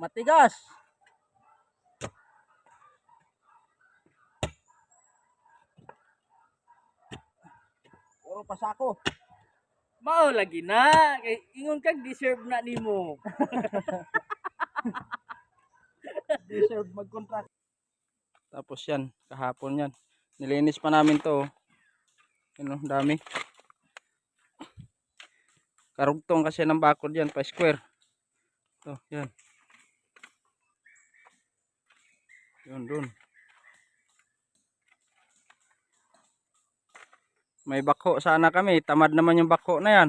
Matigas. Puro pasako. Mao lagi na. Kay ingon kag deserve na nimo. Deserve mag-contract. Tapos yan, kahapon yan. Nilinis pa namin to. Ano, dami. Karugtong kasi ng bakod yan, pa square. To, yan. Yun, dun. May bako sana kami. Tamad naman yung bako na yan.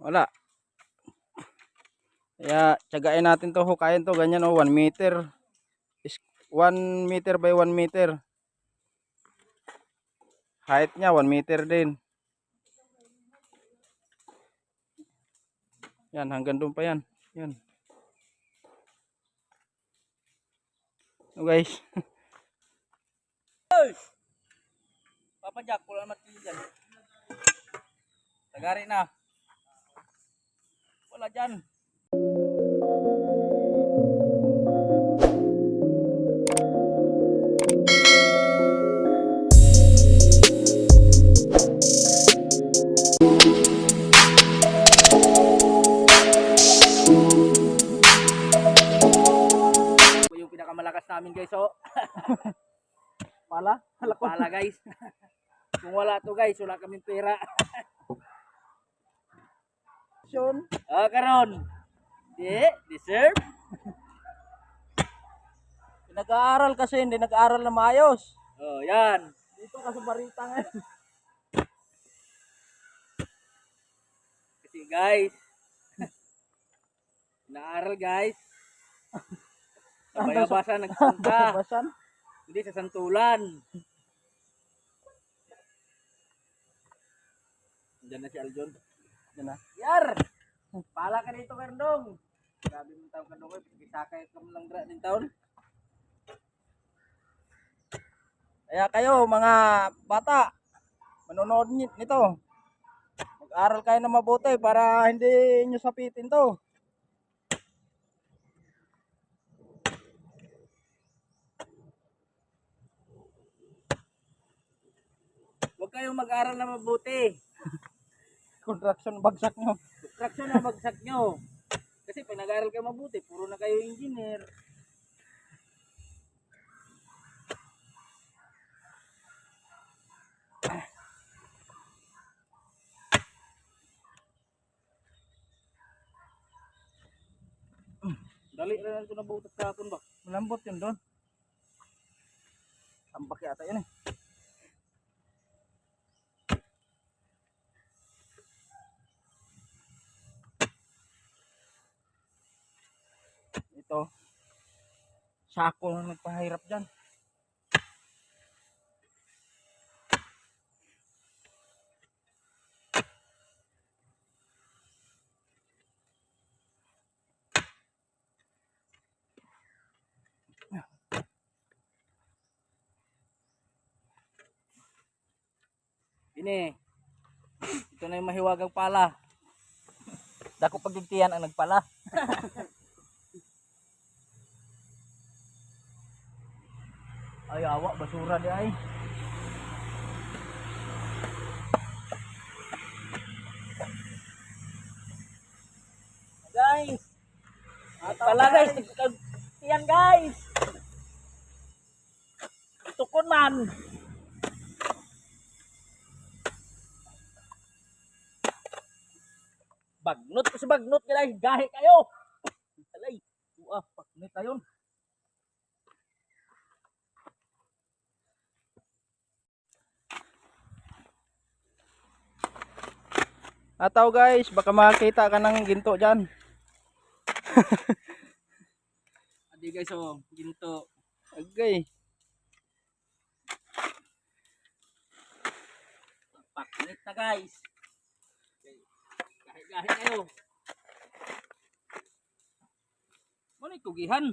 Wala. Kaya tiyagain natin to hukayin to ganyan oh 1 meter. Is 1 meter by 1 meter. Height niya 1 meter din. Yan hanggang doon pa yan. Yan. So guys, Papa Jack, wala naman kayo dyan. Tagari na. Wala dyan. Ito pala, Pala guys. Kung wala to guys, wala kaming pera. Yun. Ah, karon. Di, deserve. Nag-aaral kasi hindi nag-aaral na maayos. Oh, yan. Dito kasi barita ngayon. Kasi guys, naaral guys. Sa bayabasan nagpunta. Basan. Hindi sa santulan. Diyan na si Aljon. Yan na. Yar! Pala ka dito, Kardong. Grabe mong taon, Kardong. eh. Pisakay ka mo lang dra din taon. Kaya kayo mga bata, manonood ni- nito. Mag-aral kayo na mabuti para hindi nyo sapitin to. Huwag kayong mag-aral na mabuti. Construction bagsak nyo. Construction na bagsak nyo. Kasi pag nag-aral kayo mabuti, puro na kayo engineer. Dali na lang ito na butas kahapon ba? Malambot yun doon. Tambak yata yun eh. Ito. Sako na nagpahirap dyan. Ini. Ito na yung mahiwagang pala. Dako pagdigtiyan ang nagpala. ay awa, basura di ay. Guys! Pala guys, yan guys! Tukon man! Bagnot ko sa bagnot guys, gahi kayo! Alay, uah, pagnit tayo. Ataw guys, baka makita ka ng ginto dyan. Adi guys, oh, ginto. Agay. Pagnit na guys. Gahi kayo. Yung kugihan?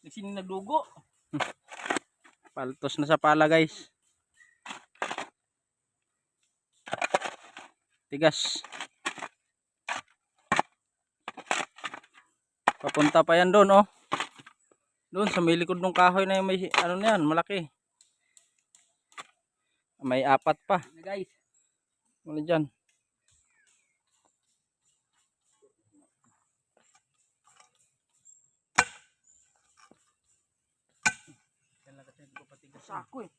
Nagsining nagdugo. Paltos na sa pala guys. Tigas. Papunta pa yan doon, oh. Doon sa may likod ng kahoy na yung may ano na yan, malaki. May apat pa. Na guys. Wala dyan. Yan lang kasi hindi ko patigas. Sako eh.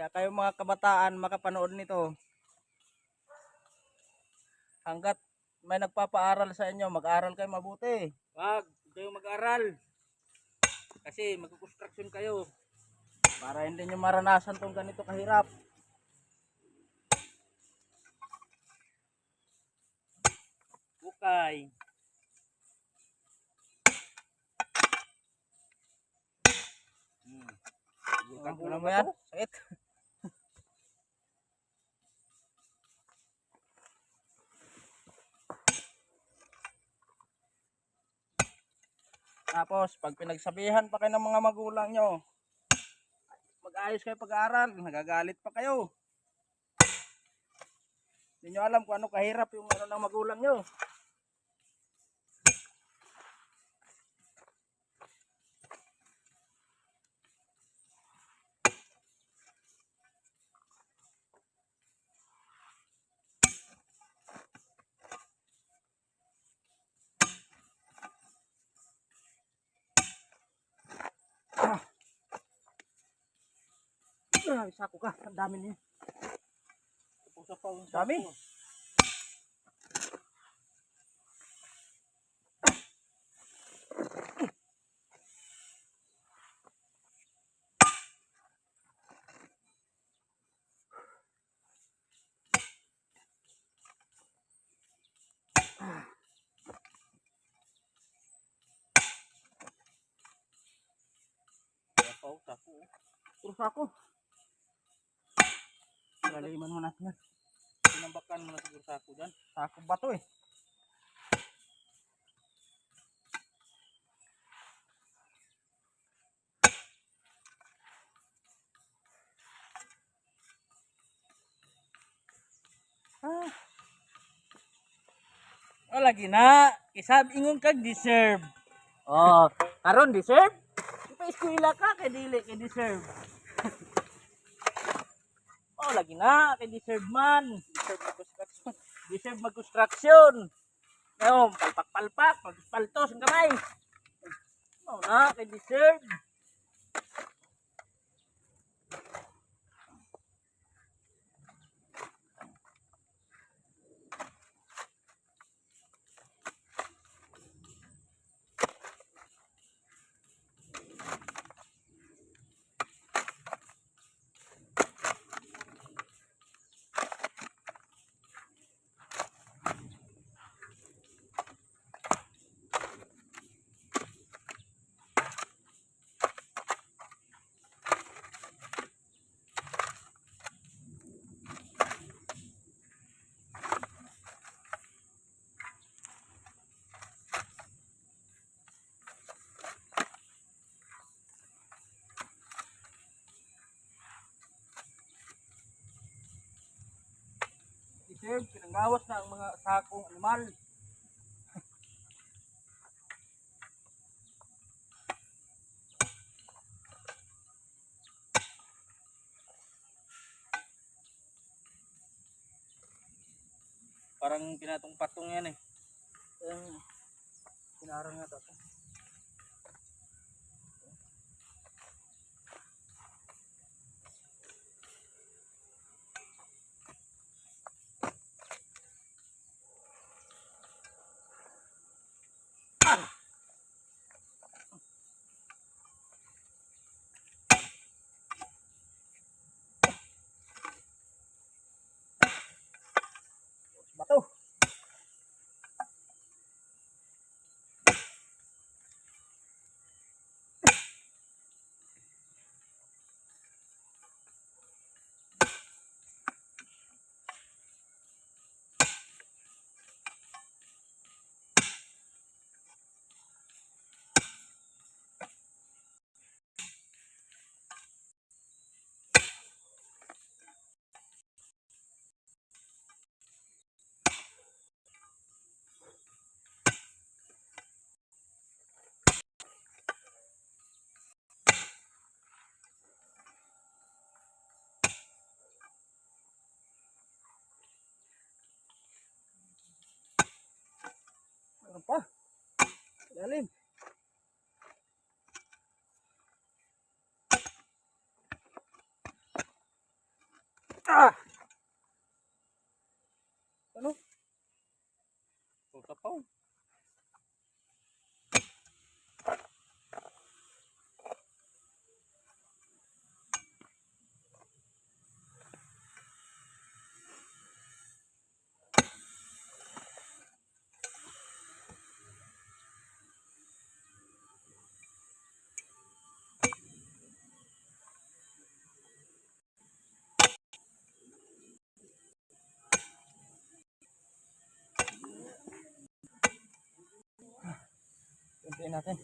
Kaya kayo mga kabataan makapanood nito. Hanggat may nagpapaaral sa inyo, mag-aral kayo mabuti. Wag, kayong mag-aral. Kasi magkukonstruction kayo. Para hindi nyo maranasan tong ganito kahirap. Bukay. Hmm. Bukay Ano mo yan? Sakit. Tapos, pag pinagsabihan pa kayo ng mga magulang nyo, mag-ayos kayo pag-aaral, nagagalit pa kayo. Hindi nyo alam kung ano kahirap yung ano ng magulang nyo. Ah, sako ka, ang dami niya. Tapos sa pawang Dami. sako. Sapaw, sako. Puro sako. Laliman mo natin yan. Tinambakan mo na siguro sako dyan. Sako ba to eh? Ah. O lagi na, isab ingon kag deserve. Oh, karon deserve? Ipa eskwela ka kay dili kay deserve. Lagi na kay deserve man. Deserve mag-construction. Deserve mag-construction. Ngayon, palpak-palpak, pagpaltos ang kamay. Oh, na kay deserve. Deserve, pinanggawas na ang mga sakong animal. Parang pinatong-patong yan eh. Eh, Oh. Kuntiin natin.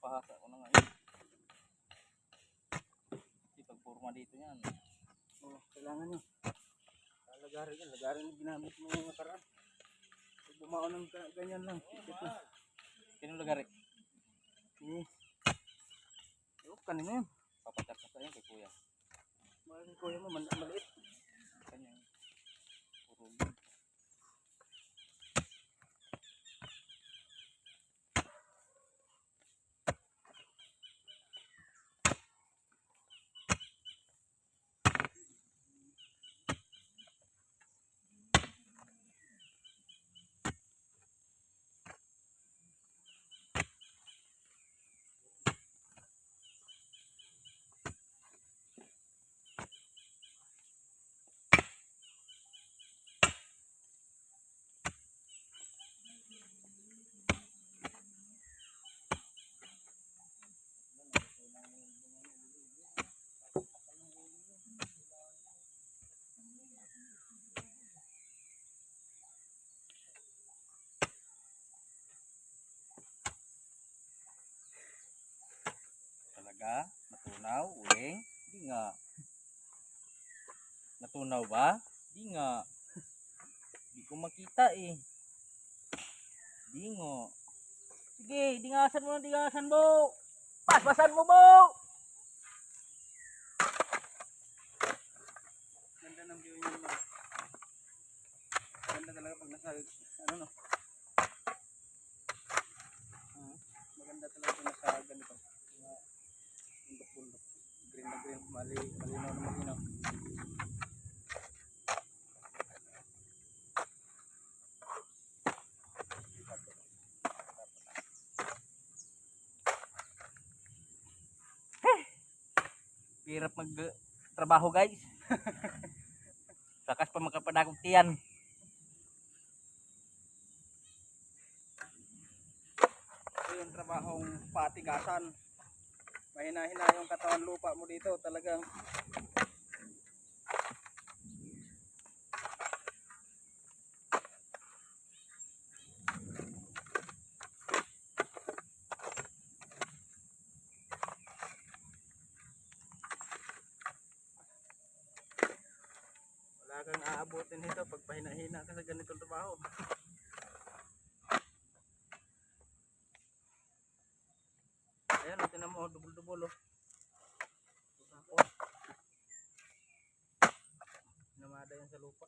Pahasa ko na ngayon. Kasi pag purma dito yan. Oh, kailangan nyo. Lagarin yan. Lagarin yung ginamit mo yung nakaraan. Pag bumaon ng ga- ganyan lang. Sikit na. Sino lagari? Eh. Yung kanina yun. Papatak ka sa yan kay kuya. Mahal kuya mo, man- maliit. Kanya. Puro yun. Talaga? Natunaw? Uling? Di nga. Natunaw ba? Di nga. Di ko makita eh. Di nga. Sige, dingasan mo, dingasan mo. Paspasan mo mo. Ganda ng view niyo. Ganda talaga pag nasa, ano no? Ah, maganda talaga pag nasa ganito. Mga bundok-bundok. Green na green, mali, malinaw na malinaw. Hirap mag trabaho guys. Sakas pa makapadakog tiyan. Ito yung trabahong patigasan. Mahina-hina yung katawan lupa mo dito. Talagang wala kang aabutin nito pag pahina-hina ka sa ganitong trabaho. Ayan, ito na mo, dubol-dubol. Oh. Namada yan sa lupa.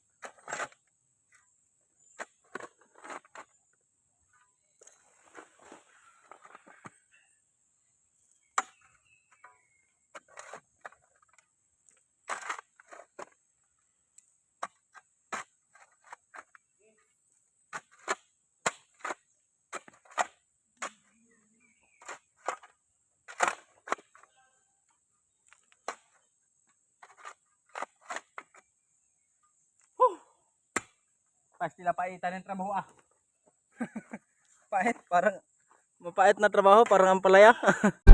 Pas sila paitan ng trabaho ah. Pahit, parang mapait na trabaho, parang ang palaya.